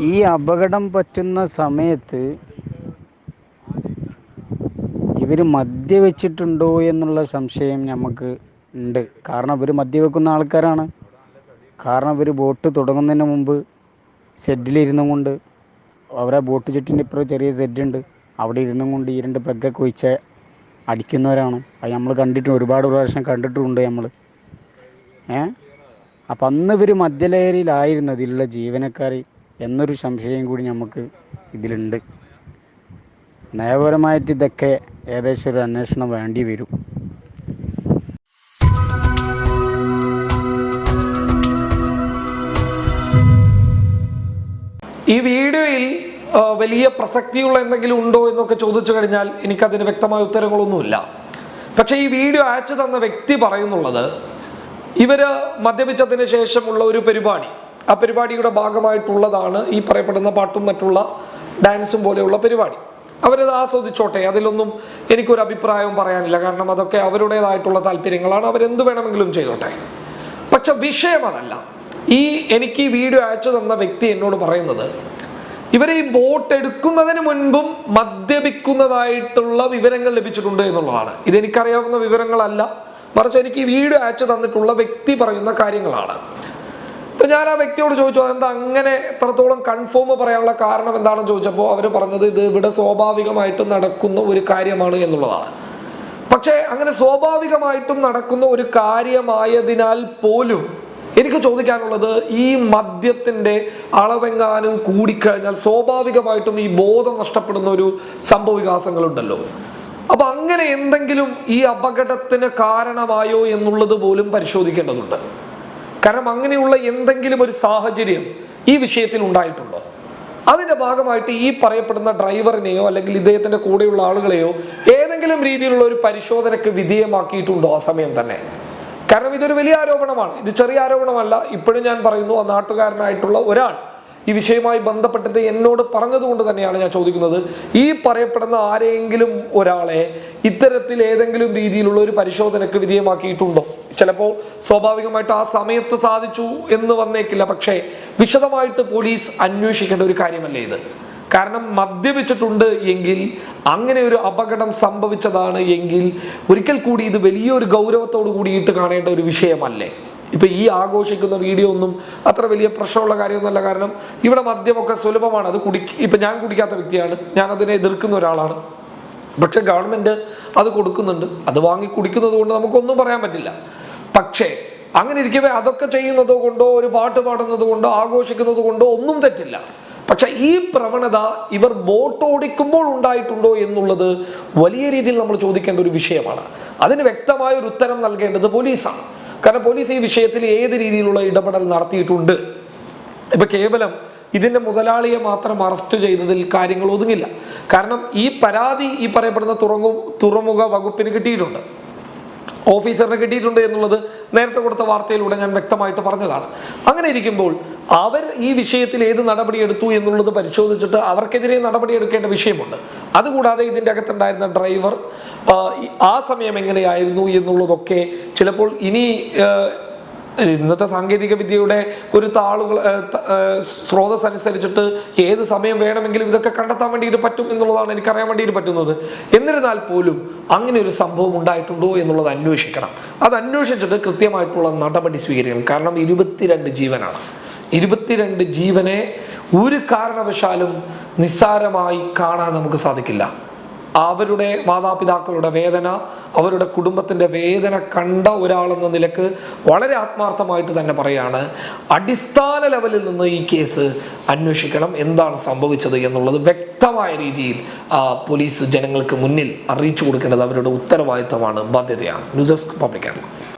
ഈ അപകടം പറ്റുന്ന സമയത്ത് ഇവർ മദ്യവെച്ചിട്ടുണ്ടോ എന്നുള്ള സംശയം നമുക്ക് ഉണ്ട്. കാരണം ഇവർ മദ്യവെക്കുന്ന ആൾക്കാരാണ്. കാരണം ഇവർ ബോട്ട് തുടങ്ങുന്നതിന് മുമ്പ് സെഡിലിരുന്നും കൊണ്ട് അവരെ ബോട്ട് ചുറ്റിന്റെ ഇപ്പുറം ചെറിയ സെഡുണ്ട്. അവിടെ ഇരുന്നും കൊണ്ട് ഈ രണ്ട് പ്ലഗൊക്കെ ഒഴിച്ച് അടിക്കുന്നവരാണ്. അത് നമ്മൾ കണ്ടിട്ടുണ്ട്. ഒരുപാട് പ്രാവശ്യം കണ്ടിട്ടുമുണ്ട് നമ്മൾ ഏ? അപ്പം അന്ന് ഇവർ മദ്യലഹരിയിലായിരുന്നു അതിലുള്ള ജീവനക്കാർ എന്നൊരു സംശയം കൂടി നമുക്ക് ഇതിലുണ്ട്. നയപരമായിട്ട് ഇതൊക്കെ ഏകദേശം ഒരു അന്വേഷണം വേണ്ടി വരും. ഈ വീഡിയോയിൽ വലിയ പ്രസക്തിയുള്ള എന്തെങ്കിലും ഉണ്ടോ എന്നൊക്കെ ചോദിച്ചു കഴിഞ്ഞാൽ എനിക്കതിന് വ്യക്തമായ ഉത്തരങ്ങളൊന്നുമില്ല. പക്ഷേ ഈ വീഡിയോ അയച്ചു തന്ന വ്യക്തി പറയുന്നുള്ളത് ഇവർ മദ്യപിച്ചതിന് ശേഷമുള്ള ഒരു പരിപാടി ആ പരിപാടിയുടെ ഭാഗമായിട്ടുള്ളതാണ് ഈ പറയപ്പെടുന്ന പാട്ടും മറ്റുള്ള ഡാൻസും പോലെയുള്ള പരിപാടി. അവരത് ആസ്വദിച്ചോട്ടെ അതിലൊന്നും എനിക്കൊരു അഭിപ്രായവും പറയാനില്ല. കാരണം അതൊക്കെ അവരുടേതായിട്ടുള്ള താല്പര്യങ്ങളാണ്. അവരെന്ത് വേണമെങ്കിലും ചെയ്തോട്ടെ. പക്ഷെ വിഷയം അതല്ല. ഈ എനിക്ക് ഈ വീഡിയോ അയച്ചു തന്ന വ്യക്തി എന്നോട് പറയുന്നത് ഇവരെ ഈ ബോട്ട് എടുക്കുന്നതിന് മുൻപും മദ്യപിക്കുന്നതായിട്ടുള്ള വിവരങ്ങൾ ലഭിച്ചിട്ടുണ്ട് എന്നുള്ളതാണ്. ഇതെനിക്കറിയാവുന്ന വിവരങ്ങളല്ല. മറിച്ച് എനിക്ക് ഈ വീഡിയോ അയച്ചു തന്നിട്ടുള്ള വ്യക്തി പറയുന്ന കാര്യങ്ങളാണ്. ഞാൻ ആ വ്യക്തിയോട് ചോദിച്ചു അതെന്താ അങ്ങനെ എത്രത്തോളം കൺഫേം പറയാനുള്ള കാരണം എന്താണെന്ന് ചോദിച്ചപ്പോൾ അവർ പറഞ്ഞത് ഇത് ഇവിടെ സ്വാഭാവികമായിട്ടും നടക്കുന്ന ഒരു കാര്യമാണ് എന്നുള്ളതാണ്. പക്ഷേ അങ്ങനെ സ്വാഭാവികമായിട്ടും നടക്കുന്ന ഒരു കാര്യമായതിനാൽ പോലും എനിക്ക് ചോദിക്കാനുള്ളത് ഈ മദ്യത്തിന്റെ അളവെങ്ങാനും കൂടിക്കഴിഞ്ഞാൽ സ്വാഭാവികമായിട്ടും ഈ ബോധം നഷ്ടപ്പെടുന്ന ഒരു സംഭവ വികാസങ്ങളുണ്ടല്ലോ അപ്പൊ അങ്ങനെ എന്തെങ്കിലും ഈ അപകടത്തിന് കാരണമായോ എന്നുള്ളത് പോലും പരിശോധിക്കേണ്ടതുണ്ട്. കാരണം അങ്ങനെയുള്ള എന്തെങ്കിലും ഒരു സാഹചര്യം ഈ വിഷയത്തിൽ ഉണ്ടായിട്ടുണ്ടോ? അതിന്റെ ഭാഗമായിട്ട് ഈ പറയപ്പെടുന്ന ഡ്രൈവറിനെയോ അല്ലെങ്കിൽ ഇദ്ദേഹത്തിന്റെ കൂടെയുള്ള ആളുകളെയോ ഏതെങ്കിലും രീതിയിലുള്ള ഒരു പരിശോധനയ്ക്ക് വിധേയമാക്കിയിട്ടുണ്ടോ ആ സമയം തന്നെ? കാരണം ഇതൊരു വലിയ ആരോപണമാണ്. ഇത് ചെറിയ ആരോപണമല്ല. ഇപ്പോഴും ഞാൻ പറയുന്നു ആ നാട്ടുകാരനായിട്ടുള്ള ഒരാൾ ഈ വിഷയവുമായി ബന്ധപ്പെട്ടിട്ട് എന്നോട് പറഞ്ഞതുകൊണ്ട് തന്നെയാണ് ഞാൻ ചോദിക്കുന്നത്. ഈ പറയപ്പെടുന്ന ആരെങ്കിലും ഒരാളെ ഇത്തരത്തിൽ ഏതെങ്കിലും രീതിയിലുള്ള ഒരു പരിശോധനക്ക് വിധേയമാക്കിയിട്ടുണ്ടോ? ചിലപ്പോൾ സ്വാഭാവികമായിട്ട് ആ സമയത്ത് സാധിച്ചു എന്ന് വന്നേക്കില്ല. പക്ഷേ വിശദമായിട്ട് പോലീസ് അന്വേഷിക്കേണ്ട ഒരു കാര്യമല്ലേ ഇത്? കാരണം മദ്യപിച്ചിട്ടുണ്ട് എങ്കിൽ അങ്ങനെ ഒരു അപകടം സംഭവിച്ചതാണ് എങ്കിൽ ഒരിക്കൽ കൂടി ഇത് വലിയൊരു ഗൗരവത്തോടു കൂടിയിട്ട് കാണേണ്ട ഒരു വിഷയമല്ലേ? ഇപ്പൊ ഈ ആഘോഷിക്കുന്ന വീഡിയോ ഒന്നും അത്ര വലിയ പ്രശ്നമുള്ള കാര്യമൊന്നുമല്ല. കാരണം ഇവിടെ മദ്യമൊക്കെ സുലഭമാണ്. അത് കുടി ഇപ്പൊ ഞാൻ കുടിക്കാത്ത വ്യക്തിയാണ്. ഞാൻ അതിനെ എതിർക്കുന്ന ഒരാളാണ്. പക്ഷെ ഗവൺമെന്റ് അത് കൊടുക്കുന്നുണ്ട്. അത് വാങ്ങി കുടിക്കുന്നത് കൊണ്ട് നമുക്കൊന്നും പറയാൻ പറ്റില്ല. പക്ഷേ അങ്ങനെ ഇരിക്കവേ അതൊക്കെ ചെയ്യുന്നത് കൊണ്ടോ ഒരു പാട്ട് പാടുന്നത് കൊണ്ടോ ആഘോഷിക്കുന്നത് കൊണ്ടോ ഒന്നും തെറ്റില്ല. പക്ഷെ ഈ പ്രവണത ഇവർ ബോട്ട് ഓടിക്കുമ്പോൾ ഉണ്ടായിട്ടുണ്ടോ എന്നുള്ളത് വലിയ രീതിയിൽ നമ്മൾ ചോദിക്കേണ്ട ഒരു വിഷയമാണ്. അതിന് വ്യക്തമായ ഒരു ഉത്തരം നൽകേണ്ടത് പോലീസാണ്. കാരണം പോലീസ് ഈ വിഷയത്തിൽ ഏത് രീതിയിലുള്ള ഇടപെടൽ നടത്തിയിട്ടുണ്ട്? ഇപ്പൊ കേവലം ഇതിന്റെ മുതലാളിയെ മാത്രം അറസ്റ്റ് ചെയ്തതിൽ കാര്യങ്ങൾ ഒതുങ്ങില്ല. കാരണം ഈ പരാതി ഈ പറയപ്പെടുന്ന തുറങ്ങു തുറമുഖ വകുപ്പിന് കിട്ടിയിട്ടുണ്ട്. ഓഫീസറിന് കിട്ടിയിട്ടുണ്ട് എന്നുള്ളത് നേരത്തെ കൊടുത്ത വാർത്തയിലൂടെ ഞാൻ വ്യക്തമായിട്ട് പറഞ്ഞതാണ്. അങ്ങനെ ഇരിക്കുമ്പോൾ അവർ ഈ വിഷയത്തിൽ ഏത് നടപടി എടുത്തു എന്നുള്ളത് പരിശോധിച്ചിട്ട് അവർക്കെതിരെ നടപടി എടുക്കേണ്ട വിഷയമുണ്ട്. അതുകൂടാതെ ഇതിന്റെ അകത്തുണ്ടായിരുന്ന ഡ്രൈവർ ആ, സമയം എങ്ങനെയായിരുന്നു എന്നുള്ളതൊക്കെ ചിലപ്പോൾ ഇനി ഇന്നത്തെ സാങ്കേതിക വിദ്യയുടെ ഒരു താളുകൾ സ്രോതസ് അനുസരിച്ചിട്ട് ഏത് സമയം വേണമെങ്കിലും ഇതൊക്കെ കണ്ടെത്താൻ വേണ്ടിയിട്ട് പറ്റും എന്നുള്ളതാണ് എനിക്കറിയാൻ വേണ്ടിയിട്ട് പറ്റുന്നത്. എന്നിരുന്നാൽ പോലും അങ്ങനെ ഒരു സംഭവം ഉണ്ടായിട്ടുണ്ടോ എന്നുള്ളത് അന്വേഷിക്കണം. അത് അന്വേഷിച്ചിട്ട് കൃത്യമായിട്ടുള്ള നടപടി സ്വീകരിക്കണം. കാരണം ഇരുപത്തിരണ്ട് ജീവനാണ്. ഇരുപത്തിരണ്ട് ജീവനെ ഒരു കാരണവശാലും നിസ്സാരമായി കാണാൻ നമുക്ക് സാധിക്കില്ല. അവരുടെ മാതാപിതാക്കളുടെ വേദന അവരുടെ കുടുംബത്തിന്റെ വേദന കണ്ട ഒരാളെന്ന നിലയ്ക്ക് വളരെ ആത്മാർത്ഥമായിട്ട് തന്നെ പറയാണ് അടിസ്ഥാന ലെവലിൽ നിന്ന് ഈ കേസ് അന്വേഷിക്കണം എന്താണ് സംഭവിച്ചത് എന്നുള്ളത് വ്യക്തമായ രീതിയിൽ പോലീസ് ജനങ്ങൾക്ക് മുന്നിൽ അറിയിച്ചു കൊടുക്കേണ്ടത് അവരുടെ ഉത്തരവാദിത്തമാണ് ബാധ്യതയാണ്. News desk public Kerala.